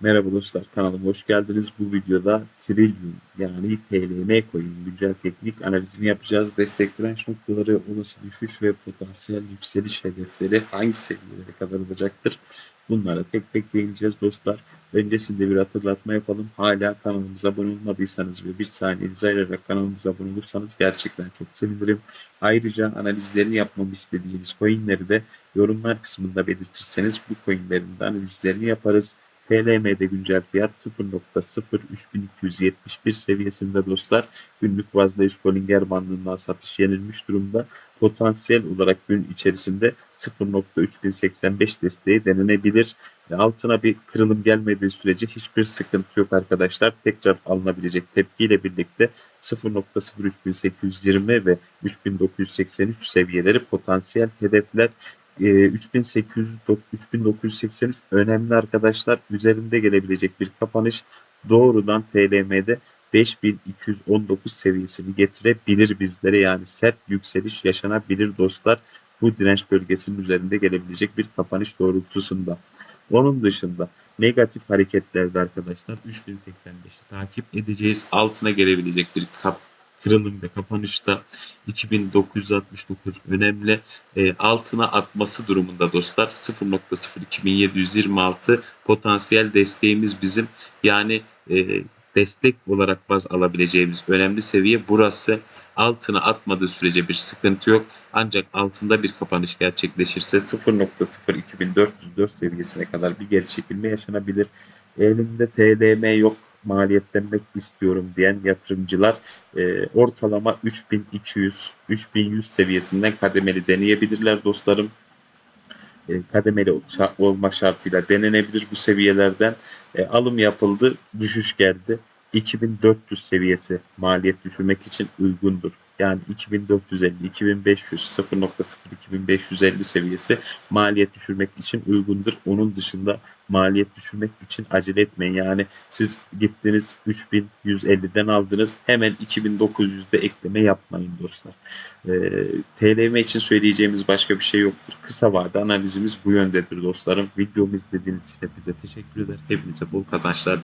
Merhaba dostlar kanalıma hoş geldiniz. Bu videoda Trillium yani TLM coin güncel teknik analizini yapacağız. Destek direnç noktaları, olası düşüş ve potansiyel yükseliş hedefleri hangi seviyelere kadar olacaktır? Bunlara tek tek değineceğiz dostlar. Öncesinde bir hatırlatma yapalım. Hala kanalımıza abone olmadıysanız ve bir saniyenizi ayırarak kanalımıza abone olursanız gerçekten çok sevinirim. Ayrıca analizlerini yapmamı istediğiniz coinleri de yorumlar kısmında belirtirseniz bu coinlerin de analizlerini yaparız. TLM'de güncel fiyat 0.03271 seviyesinde dostlar. Günlük bazda 100 Bollinger bandından satış yenilmiş durumda. Potansiyel olarak gün içerisinde 0.3085 desteği denenebilir. Altına bir kırılım gelmediği sürece hiçbir sıkıntı yok arkadaşlar. Tekrar alınabilecek tepkiyle birlikte 0.03820 ve 3983 seviyeleri potansiyel hedefler. Ee, 3800 3983 önemli arkadaşlar. Üzerinde gelebilecek bir kapanış doğrudan TLM'de 5219 seviyesini getirebilir bizlere. Yani sert yükseliş yaşanabilir dostlar. Bu direnç bölgesinin üzerinde gelebilecek bir kapanış doğrultusunda. Onun dışında negatif hareketlerde arkadaşlar 3085'i takip edeceğiz. Altına gelebilecek bir kap kırılım ve kapanışta 2969 önemli. E, altına atması durumunda dostlar 0.02726 potansiyel desteğimiz bizim. Yani e, destek olarak baz alabileceğimiz önemli seviye burası. Altına atmadığı sürece bir sıkıntı yok. Ancak altında bir kapanış gerçekleşirse 0.02404 seviyesine kadar bir geri çekilme yaşanabilir. Elimde TDM yok maliyetlenmek istiyorum diyen yatırımcılar e, ortalama 3200 3100 seviyesinden kademeli deneyebilirler dostlarım. E, kademeli olmak şartıyla denenebilir bu seviyelerden. E, alım yapıldı, düşüş geldi. 2400 seviyesi maliyet düşürmek için uygundur. Yani 2450, 2500, 0.0 2550 seviyesi maliyet düşürmek için uygundur. Onun dışında maliyet düşürmek için acele etmeyin. Yani siz gittiniz 3150'den aldınız hemen 2900'de ekleme yapmayın dostlar. Ee, TLM için söyleyeceğimiz başka bir şey yoktur. Kısa vade analizimiz bu yöndedir dostlarım. Videomu izlediğiniz için hepinize teşekkür eder. Hepinize bol kazançlar